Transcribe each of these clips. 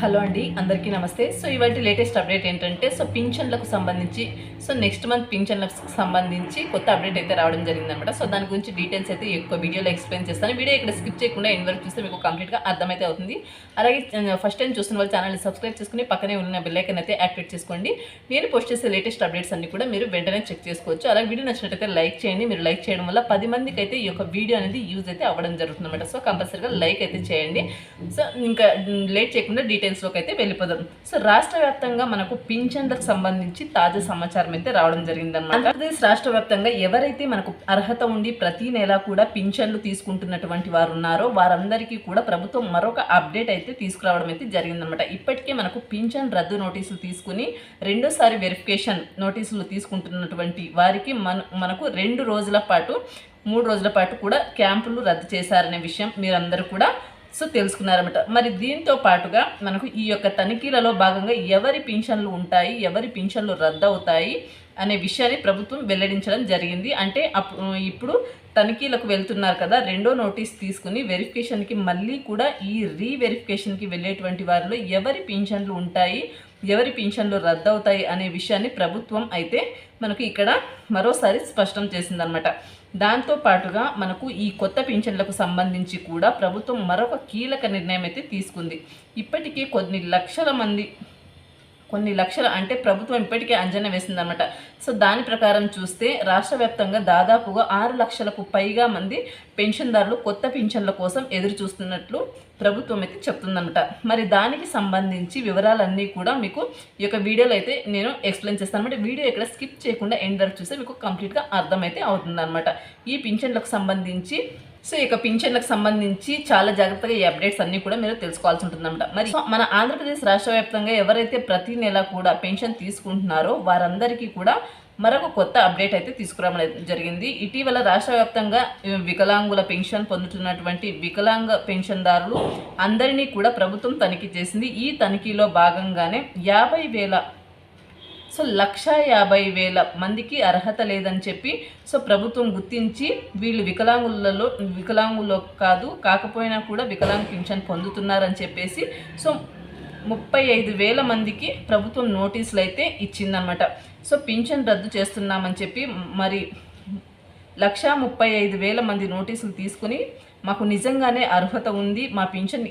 Hello అండి అందరికీ నమస్తే. సో ఇవాటి లేటెస్ట్ అప్డేట్ ఏంటంటే సో పింఛన్లకు సంబంధించి సో నెక్స్ట్ మంత్ పింఛన్లకు సంబంధించి కొత్త అప్డేట్ అయితే రావడం జరిగిందనమాట సో దాని గురించి డీటెయిల్స్ అయితే ఎక్కువ వీడియోలో ఎక్స్ప్లెయిన్ చేస్తాను. వీడియో ఇక్కడ స్కిప్ చేయకుండా ఎండ్ వరకు చూస్తే మీకు కంప్లీట్గా అర్థమైతే అవుతుంది. అలాగే ఫస్ట్ టైం చూస్తున్న వాళ్ళు ఛానల్ని సబ్స్క్రైబ్ చేసుకుని పక్కనే ఉన్న బెల్లైకన్ అయితే యాక్టివేట్ చేసుకోండి. నేను పోస్ట్ చేసే లేటెస్ట్ అప్డేట్స్ అన్ని కూడా మీరు వెంటనే చెక్ చేసుకోవచ్చు. అలాగే వీడియో నచ్చినట్టయితే లైక్ చేయండి. మీరు లైక్ చేయడం వల్ల పది మందికి అయితే ఈ యొక్క వీడియో అనేది యూజ్ అయితే అవ్వడం జరుగుతుందన్నమాట. సో కంపల్సరీగా లైక్ అయితే చేయండి. సో ఇంకా లేట్ చేయకుండా డీటెయిల్స్ డీటెయిల్స్లోకి అయితే వెళ్ళిపోదాం. సో రాష్ట్ర వ్యాప్తంగా మనకు పింఛన్లకు సంబంధించి తాజా సమాచారం అయితే రావడం జరిగిందన్నమాట. ఆంధ్రప్రదేశ్ రాష్ట్ర వ్యాప్తంగా ఎవరైతే మనకు అర్హత ఉండి ప్రతి నెల కూడా పింఛన్లు తీసుకుంటున్నటువంటి వారు ఉన్నారో వారందరికీ కూడా ప్రభుత్వం మరొక అప్డేట్ అయితే తీసుకురావడం అయితే జరిగిందనమాట ఇప్పటికే మనకు పింఛన్ రద్దు నోటీసులు తీసుకుని రెండోసారి వెరిఫికేషన్ నోటీసులు తీసుకుంటున్నటువంటి వారికి మన మనకు రెండు రోజుల పాటు మూడు రోజుల పాటు కూడా క్యాంపులు రద్దు చేశారనే విషయం మీరందరూ కూడా సో తెలుసుకున్నారన్నమాట. మరి దీంతో పాటుగా మనకు ఈ యొక్క తనిఖీలలో భాగంగా ఎవరి పింఛన్లు ఉంటాయి ఎవరి పింఛన్లు రద్దు అవుతాయి అనే విషయాన్ని ప్రభుత్వం వెల్లడించడం జరిగింది. అంటే అప్పుడు ఇప్పుడు తనిఖీలకు వెళ్తున్నారు కదా రెండో నోటీస్ తీసుకుని వెరిఫికేషన్కి మళ్ళీ కూడా ఈ రీవెరిఫికేషన్కి వెళ్ళేటువంటి వారిలో ఎవరి పింఛన్లు ఉంటాయి ఎవరి పింఛన్లు రద్దవుతాయి అనే విషయాన్ని ప్రభుత్వం అయితే మనకు ఇక్కడ మరోసారి స్పష్టం చేసిందనమాట దాంతో పాటుగా మనకు ఈ కొత్త పింఛన్లకు సంబంధించి కూడా ప్రభుత్వం మరొక కీలక నిర్ణయం అయితే తీసుకుంది. ఇప్పటికీ కొన్ని లక్షల మంది కొన్ని లక్షల అంటే ప్రభుత్వం ఇప్పటికే అంచనా వేసిందన్నమాట. సో దాని ప్రకారం చూస్తే రాష్ట్ర వ్యాప్తంగా దాదాపుగా ఆరు లక్షలకు పైగా మంది పెన్షన్దారులు కొత్త పింఛన్ల కోసం ఎదురు చూస్తున్నట్లు ప్రభుత్వం అయితే చెప్తుందన్నమాట. మరి దానికి సంబంధించి వివరాలన్నీ కూడా మీకు ఈ యొక్క వీడియోలో అయితే నేను ఎక్స్ప్లెయిన్ చేస్తాను. అనమాట వీడియో ఇక్కడ స్కిప్ చేయకుండా ఎండ్ వరకు చూస్తే మీకు కంప్లీట్గా అర్థమైతే అవుతుందన్నమాట. ఈ పింఛన్లకు సంబంధించి సో ఇక పింఛన్లకు సంబంధించి చాలా జాగ్రత్తగా ఈ అప్డేట్స్ అన్ని కూడా మీరు తెలుసుకోవాల్సి ఉంటుందన్నమాట మరి మన ఆంధ్రప్రదేశ్ రాష్ట్ర వ్యాప్తంగా ఎవరైతే ప్రతి నెల కూడా పెన్షన్ తీసుకుంటున్నారో వారందరికీ కూడా మరొక కొత్త అప్డేట్ అయితే తీసుకురావడం జరిగింది. ఇటీవల రాష్ట్ర వ్యాప్తంగా వికలాంగుల పెన్షన్ పొందుతున్నటువంటి వికలాంగ పెన్షన్దారులు అందరినీ కూడా ప్రభుత్వం తనిఖీ చేసింది. ఈ తనిఖీలో భాగంగానే యాభై వేల సో లక్ష యాభై వేల మందికి అర్హత లేదని చెప్పి సో ప్రభుత్వం గుర్తించి వీళ్ళు వికలాంగులలో వికలాంగుల్లో కాదు కాకపోయినా కూడా వికలాంగ పింఛన్ పొందుతున్నారని చెప్పేసి సో ముప్పై ఐదు వేల మందికి ప్రభుత్వం నోటీసులు అయితే ఇచ్చిందనమాట సో పింఛన్ రద్దు చేస్తున్నామని చెప్పి మరి లక్షా ముప్పై ఐదు వేల మంది నోటీసులు తీసుకుని మాకు నిజంగానే అర్హత ఉంది మా పింఛన్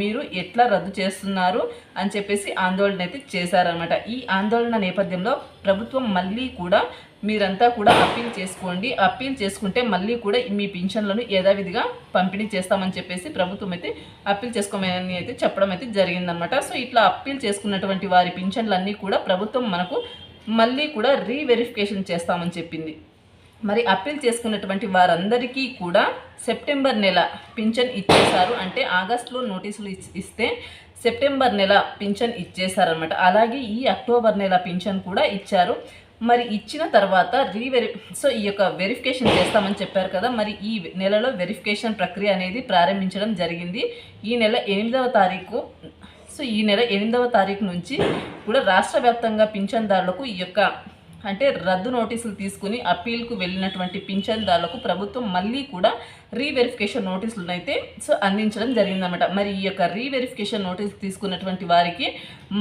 మీరు ఎట్లా రద్దు చేస్తున్నారు అని చెప్పేసి ఆందోళన అయితే చేశారనమాట ఈ ఆందోళన నేపథ్యంలో ప్రభుత్వం మళ్ళీ కూడా మీరంతా కూడా అప్పీల్ చేసుకోండి. అప్పీల్ చేసుకుంటే మళ్ళీ కూడా మీ పింఛన్లను యథావిధిగా పంపిణీ చేస్తామని చెప్పేసి ప్రభుత్వం అయితే అప్పీల్ చేసుకోమని అయితే చెప్పడం అయితే జరిగిందనమాట సో ఇట్లా అప్పీల్ చేసుకున్నటువంటి వారి పింఛన్లన్నీ కూడా ప్రభుత్వం మనకు మళ్ళీ కూడా రీవెరిఫికేషన్ చేస్తామని చెప్పింది. మరి అప్పీల్ చేసుకున్నటువంటి వారందరికీ కూడా సెప్టెంబర్ నెల పింఛన్ ఇచ్చేశారు. అంటే ఆగస్టులో నోటీసులు ఇస్తే సెప్టెంబర్ నెల పింఛన్ ఇచ్చేశారనమాట అలాగే ఈ అక్టోబర్ నెల పింఛన్ కూడా ఇచ్చారు. మరి ఇచ్చిన తర్వాత రీవెరి సో ఈ యొక్క వెరిఫికేషన్ చేస్తామని చెప్పారు కదా మరి ఈ నెలలో వెరిఫికేషన్ ప్రక్రియ అనేది ప్రారంభించడం జరిగింది. ఈ నెల ఎనిమిదవ తారీఖు సో ఈ నెల ఎనిమిదవ తారీఖు నుంచి కూడా రాష్ట్ర వ్యాప్తంగా పింఛన్దారులకు ఈ యొక్క అంటే రద్దు నోటీసులు తీసుకుని అప్పీల్కు వెళ్ళినటువంటి పింఛన్దారులకు ప్రభుత్వం మళ్ళీ కూడా రీవెరిఫికేషన్ నోటీసులను అయితే సో అందించడం జరిగిందన్నమాట. మరి ఈ యొక్క రీవెరిఫికేషన్ నోటీసులు తీసుకున్నటువంటి వారికి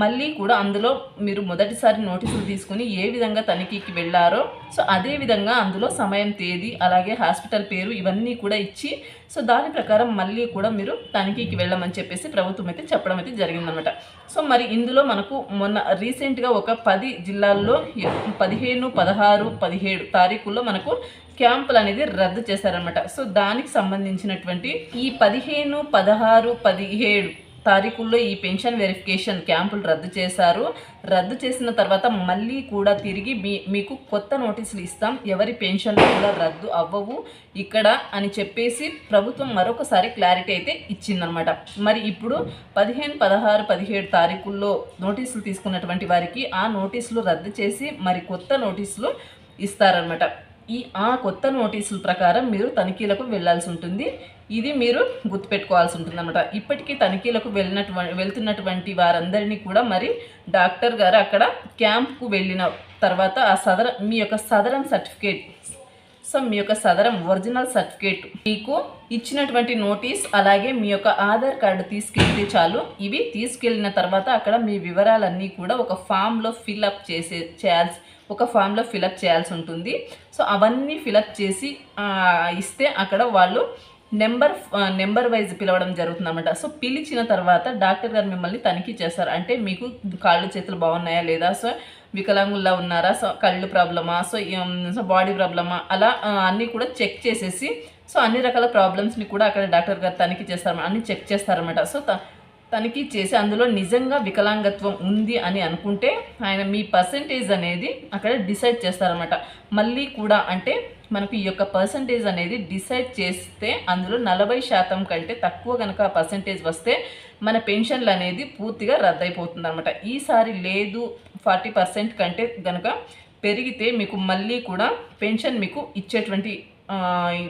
మళ్ళీ కూడా అందులో మీరు మొదటిసారి నోటీసులు తీసుకుని ఏ విధంగా తనిఖీకి వెళ్ళారో సో అదే విధంగా అందులో సమయం తేదీ అలాగే హాస్పిటల్ పేరు ఇవన్నీ కూడా ఇచ్చి సో దాని ప్రకారం మళ్ళీ కూడా మీరు తనిఖీకి వెళ్ళమని చెప్పేసి ప్రభుత్వం అయితే చెప్పడం అయితే జరిగిందనమాట సో మరి ఇందులో మనకు మొన్న రీసెంట్గా ఒక పది జిల్లాల్లో పదిహేను పదహారు పదిహేడు తారీఖుల్లో మనకు క్యాంపులు అనేది రద్దు చేశారనమాట సో దానికి సంబంధించినటువంటి ఈ పదిహేను పదహారు పదిహేడు తారీఖుల్లో ఈ పెన్షన్ వెరిఫికేషన్ క్యాంపులు రద్దు చేశారు. రద్దు చేసిన తర్వాత మళ్ళీ కూడా తిరిగి మీ మీకు కొత్త నోటీసులు ఇస్తాం. ఎవరి పెన్షన్లు కూడా రద్దు అవ్వవు ఇక్కడ అని చెప్పేసి ప్రభుత్వం మరొకసారి క్లారిటీ అయితే ఇచ్చిందనమాట మరి ఇప్పుడు పదిహేను పదహారు పదిహేడు తారీఖుల్లో నోటీసులు తీసుకున్నటువంటి వారికి ఆ నోటీసులు రద్దు చేసి మరి కొత్త నోటీసులు ఇస్తారనమాట ఈ ఆ కొత్త నోటీసుల ప్రకారం మీరు తనిఖీలకు వెళ్ళాల్సి ఉంటుంది. ఇది మీరు గుర్తుపెట్టుకోవాల్సి ఉంటుంది అనమాట ఇప్పటికీ తనిఖీలకు వెళ్ళినటువంటి వెళ్తున్నటువంటి వారందరినీ కూడా మరి డాక్టర్ గారు అక్కడ క్యాంప్కు వెళ్ళిన తర్వాత ఆ సదర మీ యొక్క సదరం సర్టిఫికేట్ సో మీ యొక్క సదరం ఒరిజినల్ సర్టిఫికేట్ మీకు ఇచ్చినటువంటి నోటీస్ అలాగే మీ యొక్క ఆధార్ కార్డు తీసుకెళ్తే చాలు. ఇవి తీసుకెళ్ళిన తర్వాత అక్కడ మీ వివరాలన్నీ కూడా ఒక ఫామ్లో ఫిల్అప్ చేసే చేయాల్సి ఒక ఫామ్లో ఫిలప్ చేయాల్సి ఉంటుంది. సో అవన్నీ ఫిలప్ చేసి ఇస్తే అక్కడ వాళ్ళు నెంబర్ నెంబర్ వైజ్ పిలవడం జరుగుతుంది అనమాట సో పిలిచిన తర్వాత డాక్టర్ గారు మిమ్మల్ని తనిఖీ చేస్తారు. అంటే మీకు కాళ్ళు చేతులు బాగున్నాయా లేదా? సో వికలాంగుల్లా ఉన్నారా? సో కళ్ళు ప్రాబ్లమా? సో సో బాడీ ప్రాబ్లమా? అలా అన్నీ కూడా చెక్ చేసేసి సో అన్ని రకాల ప్రాబ్లమ్స్ని కూడా అక్కడ డాక్టర్ గారు తనిఖీ చేస్తారు. అన్ని చెక్ చేస్తారన్నమాట. సో తనిఖీ చేసి అందులో నిజంగా వికలాంగత్వం ఉంది అని అనుకుంటే ఆయన మీ పర్సంటేజ్ అనేది అక్కడ డిసైడ్ చేస్తారనమాట మళ్ళీ కూడా అంటే మనకు ఈ యొక్క పర్సంటేజ్ అనేది డిసైడ్ చేస్తే అందులో నలభై శాతం కంటే తక్కువ కనుక పర్సంటేజ్ వస్తే మన పెన్షన్లు అనేది పూర్తిగా రద్దయిపోతుంది అనమాట ఈసారి లేదు ఫార్టీ పర్సెంట్ కంటే కనుక పెరిగితే మీకు మళ్ళీ కూడా పెన్షన్ మీకు ఇచ్చేటువంటి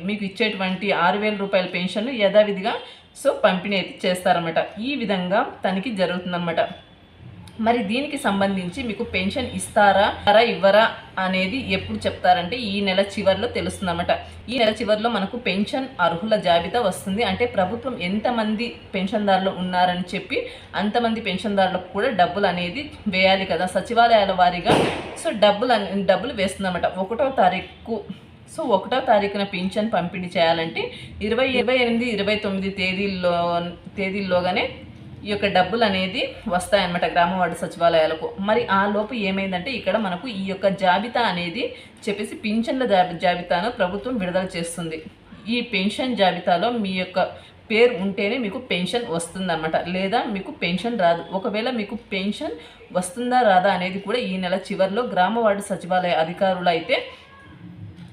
మీకు ఇచ్చేటువంటి ఆరు వేల రూపాయల పెన్షన్ యథావిధిగా సో పంపిణీ అయితే చేస్తారన్నమాట. ఈ విధంగా తనకి జరుగుతుందన్నమాట. మరి దీనికి సంబంధించి మీకు పెన్షన్ ఇస్తారా అరా ఇవ్వరా అనేది ఎప్పుడు చెప్తారంటే ఈ నెల చివరిలో తెలుస్తుందన్నమాట. ఈ నెల చివరిలో మనకు పెన్షన్ అర్హుల జాబితా వస్తుంది. అంటే ప్రభుత్వం ఎంతమంది పెన్షన్దారులు ఉన్నారని చెప్పి అంతమంది పెన్షన్దారులకు కూడా డబ్బులు అనేది వేయాలి కదా సచివాలయాల వారీగా. సో డబ్బులు డబ్బులు వేస్తుందన్నమాట. ఒకటో తారీఖు సో ఒకటో తారీఖున పింఛన్ పంపిణీ చేయాలంటే ఇరవై ఇరవై ఎనిమిది ఇరవై తొమ్మిది తేదీల్లో తేదీల్లోగానే ఈ యొక్క డబ్బులు అనేది వస్తాయన్నమాట గ్రామ సచివాలయాలకు. మరి ఆ లోపు ఏమైందంటే ఇక్కడ మనకు ఈ యొక్క జాబితా అనేది చెప్పేసి పింఛన్ల జాబి జాబితాను ప్రభుత్వం విడుదల చేస్తుంది. ఈ పెన్షన్ జాబితాలో మీ యొక్క పేరు ఉంటేనే మీకు పెన్షన్ వస్తుందన్నమాట. లేదా మీకు పెన్షన్ రాదు. ఒకవేళ మీకు పెన్షన్ వస్తుందా రాదా అనేది కూడా ఈ నెల చివరిలో గ్రామ సచివాలయ అధికారులు అయితే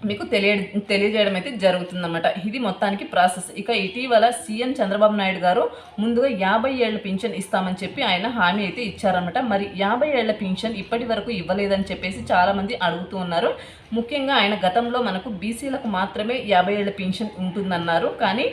మీకు తెలియ తెలియజేయడం అయితే జరుగుతుందన్నమాట. ఇది మొత్తానికి ప్రాసెస్. ఇక ఇటీవల సీఎం చంద్రబాబు నాయుడు గారు ముందుగా యాభై ఏళ్ళ పింఛన్ ఇస్తామని చెప్పి ఆయన హామీ అయితే ఇచ్చారనమాట మరి యాభై ఏళ్ళ పింఛన్ ఇప్పటి వరకు ఇవ్వలేదని చెప్పేసి చాలామంది అడుగుతూ ఉన్నారు. ముఖ్యంగా ఆయన గతంలో మనకు బీసీలకు మాత్రమే యాభై ఏళ్ళ పింఛన్ ఉంటుందన్నారు. కానీ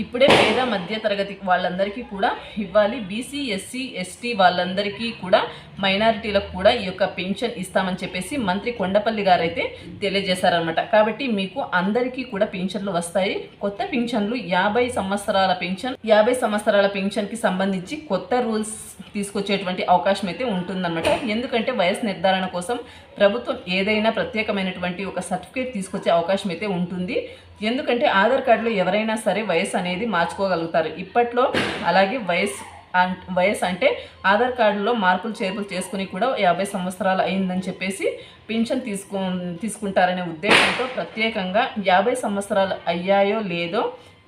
ఇప్పుడే పేద మధ్య తరగతి వాళ్ళందరికీ కూడా ఇవ్వాలి. బీసీ ఎస్సీ ఎస్టీ వాళ్ళందరికీ కూడా మైనారిటీలకు కూడా ఈ యొక్క పెన్షన్ ఇస్తామని చెప్పేసి మంత్రి కొండపల్లి గారు అయితే తెలియజేశారనమాట కాబట్టి మీకు అందరికీ కూడా పెన్షన్లు వస్తాయి. కొత్త పెన్షన్లు యాభై సంవత్సరాల పెన్షన్ యాభై సంవత్సరాల పెన్షన్కి సంబంధించి కొత్త రూల్స్ తీసుకొచ్చేటువంటి అవకాశం అయితే ఉంటుందన్నమాట. ఎందుకంటే వయసు నిర్ధారణ కోసం ప్రభుత్వం ఏదైనా ప్రత్యేకమైనటువంటి ఒక సర్టిఫికేట్ తీసుకొచ్చే అవకాశం అయితే ఉంటుంది. ఎందుకంటే ఆధార్ కార్డులో ఎవరైనా సరే వయసు అనేది మార్చుకోగలుగుతారు. ఇప్పట్లో అలాగే వయసు అన్- వయసు అంటే ఆధార్ కార్డులో మార్పులు చేర్పులు చేసుకుని కూడా యాభై సంవత్సరాలు అయిందని చెప్పేసి పింఛన్ తీసుకు తీసుకుంటారనే ఉద్దేశంతో ప్రత్యేకంగా యాభై సంవత్సరాలు అయ్యాయో లేదో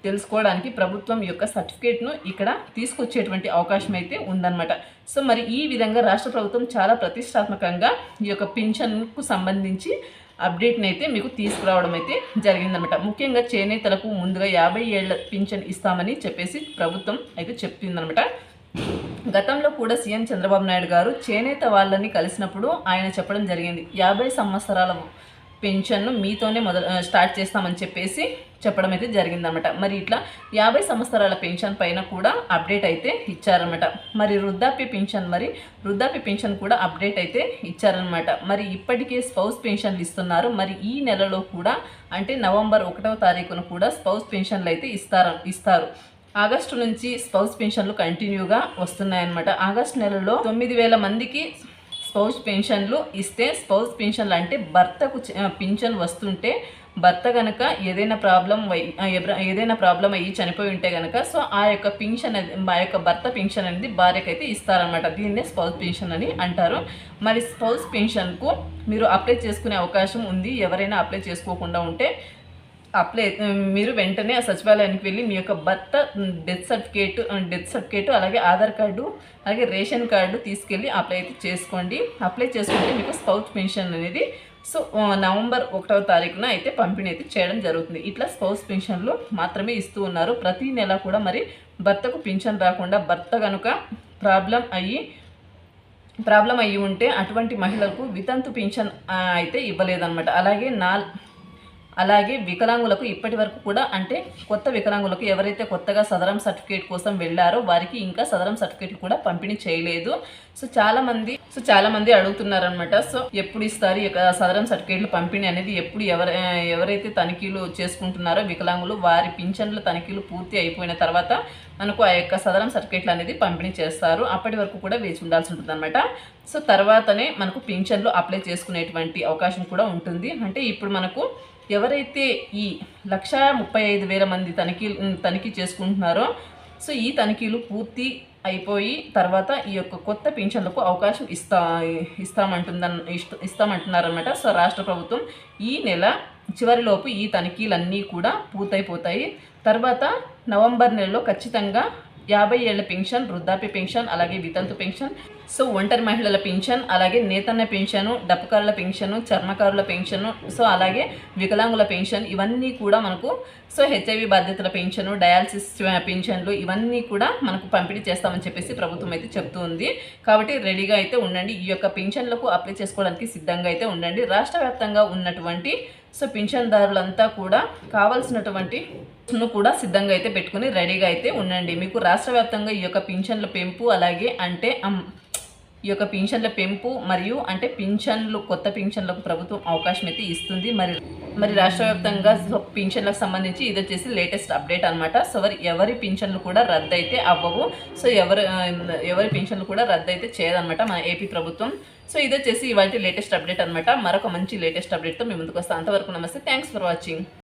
తెలుసుకోవడానికి ప్రభుత్వం యొక్క సర్టిఫికేట్ను ఇక్కడ తీసుకొచ్చేటువంటి అవకాశం అయితే ఉందన్నమాట. సో మరి ఈ విధంగా రాష్ట్ర ప్రభుత్వం చాలా ప్రతిష్టాత్మకంగా ఈ యొక్క పింఛన్కు సంబంధించి అప్డేట్ని అయితే మీకు తీసుకురావడం అయితే జరిగిందనమాట ముఖ్యంగా చేనేతలకు ముందుగా యాభై ఏళ్ళ పింఛన్ ఇస్తామని చెప్పేసి ప్రభుత్వం అయితే చెప్పిందనమాట గతంలో కూడా సీఎం చంద్రబాబు నాయుడు గారు చేనేత వాళ్ళని కలిసినప్పుడు ఆయన చెప్పడం జరిగింది. యాభై సంవత్సరాల పెన్షన్ను మీతోనే మొదలు స్టార్ట్ చేస్తామని చెప్పేసి చెప్పడం అయితే జరిగిందనమాట మరి ఇట్లా యాభై సంవత్సరాల పెన్షన్ పైన కూడా అప్డేట్ అయితే ఇచ్చారనమాట మరి వృద్ధాప్య పెన్షన్ మరి వృద్ధాప్య పెన్షన్ కూడా అప్డేట్ అయితే ఇచ్చారనమాట మరి ఇప్పటికే స్పౌస్ పెన్షన్లు ఇస్తున్నారు. మరి ఈ నెలలో కూడా అంటే నవంబర్ ఒకటవ తారీఖున కూడా స్పౌస్ పెన్షన్లు అయితే ఇస్తారు ఇస్తారు. ఆగస్టు నుంచి స్పౌస్ పెన్షన్లు కంటిన్యూగా వస్తున్నాయన్నమాట. ఆగస్టు నెలలో తొమ్మిది వేల మందికి స్పౌస్ పెన్షన్లు ఇస్తే స్పౌస్ పెన్షన్లు అంటే భర్తకు పింఛన్ వస్తుంటే భర్త కనుక ఏదైనా ప్రాబ్లం ఏదైనా ప్రాబ్లం అయ్యి చనిపోయి ఉంటే కనుక సో ఆ యొక్క పింఛన్ ఆ యొక్క భర్త పెన్షన్ అనేది భార్యకైతే ఇస్తారనమాట దీన్నే స్పౌస్ పెన్షన్ అని అంటారు. మరి స్పౌస్ పెన్షన్కు మీరు అప్లై చేసుకునే అవకాశం ఉంది. ఎవరైనా అప్లై చేసుకోకుండా ఉంటే అప్లై మీరు వెంటనే ఆ సచివాలయానికి వెళ్ళి మీ యొక్క భర్త డెత్ సర్టిఫికేట్ డెత్ సర్టిఫికేట్ అలాగే ఆధార్ కార్డు అలాగే రేషన్ కార్డు తీసుకెళ్ళి అప్లై అయితే చేసుకోండి. అప్లై చేసుకుంటే మీకు స్పౌస్ పెన్షన్ అనేది సో నవంబర్ ఒకటవ తారీఖున అయితే పంపిణీ అయితే చేయడం జరుగుతుంది. ఇట్లా స్పౌస్ పెన్షన్లు మాత్రమే ఇస్తూ ఉన్నారు. ప్రతి నెల కూడా మరి భర్తకు పింఛన్ రాకుండా భర్త కనుక ప్రాబ్లం అయ్యి ప్రాబ్లం అయ్యి ఉంటే అటువంటి మహిళలకు వితంతు పెన్షన్ అయితే ఇవ్వలేదన్నమాట. అలాగే నాల్ అలాగే వికలాంగులకు ఇప్పటి వరకు కూడా అంటే కొత్త వికలాంగులకు ఎవరైతే కొత్తగా సదరం సర్టిఫికేట్ కోసం వెళ్ళారో వారికి ఇంకా సదరం సర్టిఫికేట్ కూడా పంపిణీ చేయలేదు. సో చాలామంది సో చాలామంది అడుగుతున్నారనమాట సో ఎప్పుడు ఇస్తారు? ఈ యొక్క సదరం సర్టిఫికేట్లు పంపిణీ అనేది ఎప్పుడు ఎవర ఎవరైతే తనిఖీలు చేసుకుంటున్నారో వికలాంగులు వారి పింఛన్ల తనిఖీలు పూర్తి అయిపోయిన తర్వాత మనకు ఆ యొక్క సదరం సర్టిఫికేట్లు అనేది పంపిణీ చేస్తారు. అప్పటి వరకు కూడా వేచి ఉండాల్సి ఉంటుంది సో తర్వాతనే మనకు పింఛన్లు అప్లై చేసుకునేటువంటి అవకాశం కూడా ఉంటుంది. అంటే ఇప్పుడు మనకు ఎవరైతే ఈ లక్ష ముప్పై ఐదు వేల మంది తనిఖీ తనిఖీ చేసుకుంటున్నారో సో ఈ తనిఖీలు పూర్తి అయిపోయి తర్వాత ఈ యొక్క కొత్త పింఛన్లకు అవకాశం ఇస్తా ఇస్తామంటుందన్ ఇష్ట ఇస్తామంటున్నారన్నమాట. సో రాష్ట్ర ప్రభుత్వం ఈ నెల చివరిలోపు ఈ తనిఖీలన్నీ కూడా పూర్తయిపోతాయి. తర్వాత నవంబర్ నెలలో ఖచ్చితంగా యాభై ఏళ్ళ పెన్షన్ వృద్ధాప్య పెన్షన్ అలాగే వితంతు పెన్షన్. సో ఒంటరి మహిళల పెన్షన్ అలాగే నేతన్న పెన్షను డప్పుకారుల పెన్షను చర్మకారుల పెన్షను సో అలాగే వికలాంగుల పెన్షన్ ఇవన్నీ కూడా మనకు సో హెచ్ఐవి బాధ్యతల పెన్షను డయాలసిస్ పెన్షన్లు ఇవన్నీ కూడా మనకు పంపిణీ చేస్తామని చెప్పేసి ప్రభుత్వం అయితే చెప్తూ ఉంది. కాబట్టి రెడీగా అయితే ఉండండి. ఈ యొక్క పెన్షన్లకు అప్లై చేసుకోవడానికి సిద్ధంగా అయితే ఉండండి. రాష్ట్ర వ్యాప్తంగా ఉన్నటువంటి సో పింఛన్దారులంతా కూడా కావాల్సినటువంటి ను కూడా సిద్ధంగా అయితే పెట్టుకుని రెడీగా అయితే ఉండండి. మీకు రాష్ట్ర వ్యాప్తంగా ఈ యొక్క పింఛన్ల పెంపు అలాగే అంటే ఈ యొక్క పింఛన్ల పెంపు మరియు అంటే పింఛన్లు కొత్త పింఛన్లకు ప్రభుత్వం అవకాశం అయితే ఇస్తుంది. మరి మరి రాష్ట్ర వ్యాప్తంగా సో పింఛన్లకు సంబంధించి ఇది వచ్చేసి లేటెస్ట్ అప్డేట్ అనమాట సో ఎవరి పింఛన్లు కూడా రద్దు అయితే అవ్వవు. సో ఎవరు ఎవరి పింఛన్లు కూడా రద్దు అయితే చేయదనమాట మన ఏపీ ప్రభుత్వం. సో ఇది వచ్చేసి ఇవాళ లేటెస్ట్ అప్డేట్ అనమాట మరొక మంచి లేటెస్ట్ అప్డేట్తో మీ ముందుకు వస్తాను అంతవరకు నమస్తే. Thanks for watching.